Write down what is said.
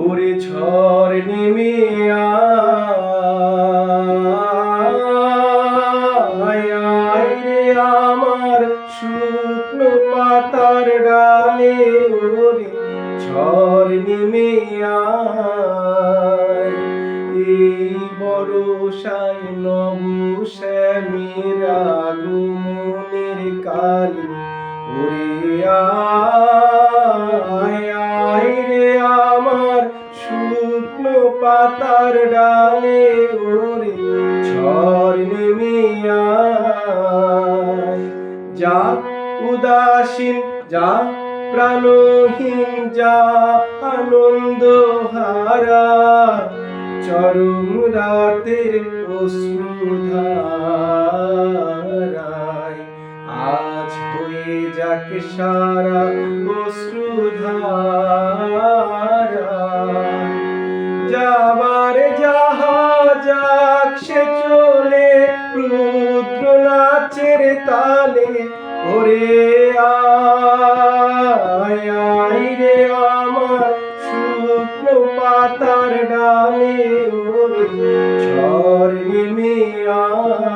ওরে আয় রে আমার শুকনো পাতার ডালে, ওরে ঝড় এই বরসায় নব শ্যামের আগমনের কালে, ওরে শুকনো পাতার ডালে ওরে ঝড় নেমে যা উদাসীন, যা প্রাণহীন, যা আনন্দ হারা চরম রাতের অশ্রুধারায় আজ হয়ে যাক সারা আমার জাহাজাক সে চলে রুদ্র নাচের তালে। ওরে আয় আয় রে আমার শুকনো পাতার ডালে। ওরে ঝড় নেমে আয়।